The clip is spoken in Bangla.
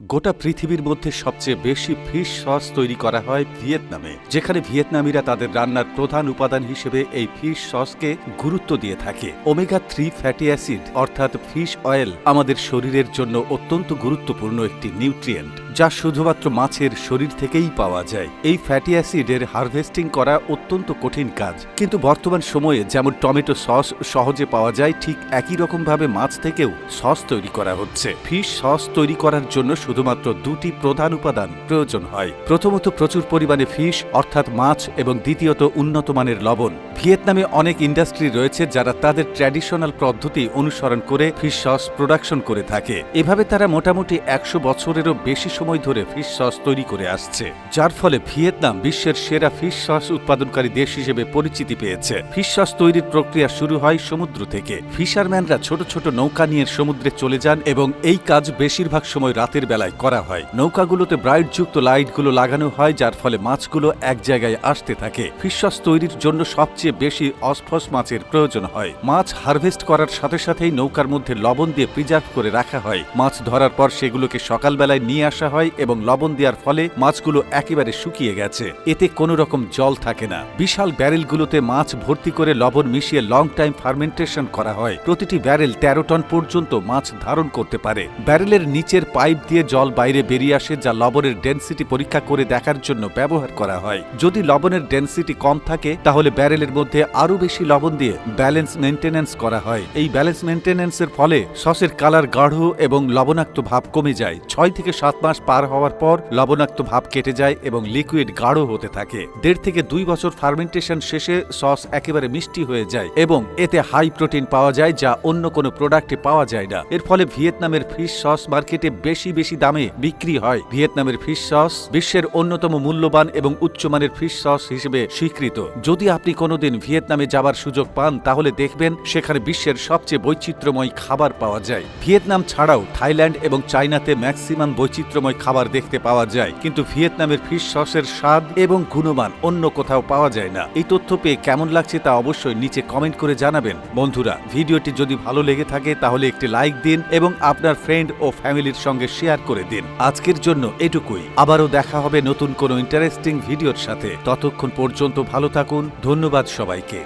গোটা পৃথিবীর মধ্যে সবচেয়ে বেশি ফিশ সস তৈরি করা হয় ভিয়েতনামে, যেখানে ভিয়েতনামিরা তাদের রান্নার প্রধান উপাদান হিসেবে এই ফিশ সসকে গুরুত্ব দিয়ে থাকে। ওমেগা থ্রি ফ্যাটি অ্যাসিড, অর্থাৎ ফিশ অয়েল, আমাদের শরীরের জন্য অত্যন্ত গুরুত্বপূর্ণ একটি নিউট্রিয়েন্ট। যা শুধুমাত্র মাছের শরীর থেকেই পাওয়া যায়। এই ফ্যাটি অ্যাসিডের হারভেস্টিং করা অত্যন্ত কঠিন কাজ। কিন্তু বর্তমান সময়ে যেমন টমেটো সস সহজে পাওয়া যায়, ঠিক একই রকমভাবে মাছ থেকেও সস তৈরি করা হচ্ছে। ফিশ সস তৈরি করার জন্য শুধুমাত্র দুটি প্রধান উপাদান প্রয়োজন হয়। প্রথমত প্রচুর পরিমাণে ফিশ অর্থাৎ মাছ, এবং দ্বিতীয়ত উন্নত মানের লবণ। ভিয়েতনামে অনেক ইন্ডাস্ট্রি রয়েছে যারা তাদের ট্র্যাডিশনাল পদ্ধতি অনুসরণ করে ফিশ সস প্রোডাকশন করে থাকে। এভাবে তারা মোটামুটি একশো বছরেরও বেশি সময় ধরে ফিশ সস তৈরি করে আসছে, যার ফলে ভিয়েতনাম বিশ্বের সেরা ফিশ সস উৎপাদনকারী দেশ হিসেবে পরিচিতি পেয়েছে। ফিশ সস তৈরির প্রক্রিয়া শুরু হয় সমুদ্র থেকে। ফিশারম্যানরা ছোট ছোট নৌকা নিয়ে সমুদ্রে চলে যান এবং এই কাজ বেশিরভাগ সময় রাতের বেলায় করা হয়। নৌকাগুলোতে ব্রাইটযুক্ত লাইটগুলো লাগানো হয়, যার ফলে মাছগুলো এক জায়গায় আসতে থাকে। ফিশ সস তৈরির জন্য সবচেয়ে বেশি অসফস মাছের প্রয়োজন হয়। মাছ হারভেস্ট করার সাথে সাথেই নৌকার মধ্যে লবণ দিয়ে প্রিজার্ভ করে রাখা হয়। মাছ ধরার পর সেগুলোকে সকালবেলায় নিয়ে আসা এবং লবণ দেওয়ার ফলে মাছগুলো একেবারে শুকিয়ে গেছে। এতে কোনো রকম জল থাকে না। বিশাল ব্যারেলগুলোতে মাছ ভর্তি করে লবণ মিশিয়ে লং টাইম ফার্মেন্টেশন করা হয়। প্রতিটি ব্যারেল তেরো টন পর্যন্ত মাছ ধারণ করতে পারে। ব্যারেলের নিচের পাইপ দিয়ে জল বাইরে বেরিয়ে আসে, যা লবণের ডেন্সিটি পরীক্ষা করে দেখার জন্য ব্যবহার করা হয়। যদি লবণের ডেন্সিটি কম থাকে, তাহলে ব্যারেলের মধ্যে আরও বেশি লবণ দিয়ে ব্যালেন্স মেনটেন্যান্স করা হয়। এই ব্যালেন্স মেনটেন্যান্সের ফলে সসের কালার গাঢ় এবং লবণাক্ত ভাব কমে যায়। ছয় থেকে সাত মাস পার হওয়ার পর লবণাক্ত ভাব কেটে যায় এবং লিকুইড গাঢ় হতে থাকে। দেড় থেকে দুই বছর ফার্মেন্টেশন শেষে সস একেবারে মিষ্টি হয়ে যায় এবং এতে হাই প্রোটিন পাওয়া যায় যা অন্য কোনো প্রোডাক্টে পাওয়া যায় না। এর ফলে ভিয়েতনামের ফিশ সস মার্কেটে বেশি বেশি দামে বিক্রি হয়। ভিয়েতনামের ফিশ সস বিশ্বের অন্যতম মূল্যবান এবং উচ্চমানের ফিশ সস হিসেবে স্বীকৃত। যদি আপনি কোনোদিন ভিয়েতনামে যাবার সুযোগ পান, তাহলে দেখবেন সেখানে বিশ্বের সবচেয়ে বৈচিত্র্যময় খাবার পাওয়া যায়। ভিয়েতনাম ছাড়াও থাইল্যান্ড এবং চায়নাতে ম্যাক্সিমাম বৈচিত্র্যময় খাবার দেখতে পাওয়া যায়, কিন্তু ভিয়েতনামের ফিশ সসের স্বাদ এবং গুণমান অন্য কোথাও পাওয়া যায় না। এই তথ্য পেয়ে কেমন লাগছে তা অবশ্যই নিচে কমেন্ট করে জানাবেন। বন্ধুরা, ভিডিওটি যদি ভালো লেগে থাকে, তাহলে একটি লাইক দিন এবং আপনার ফ্রেন্ড ও ফ্যামিলির সঙ্গে শেয়ার করে দিন। আজকের জন্য এটুকুই। আবারও দেখা হবে নতুন কোনো ইন্টারেস্টিং ভিডিওর সাথে। ততক্ষণ পর্যন্ত ভালো থাকুন। ধন্যবাদ সবাইকে।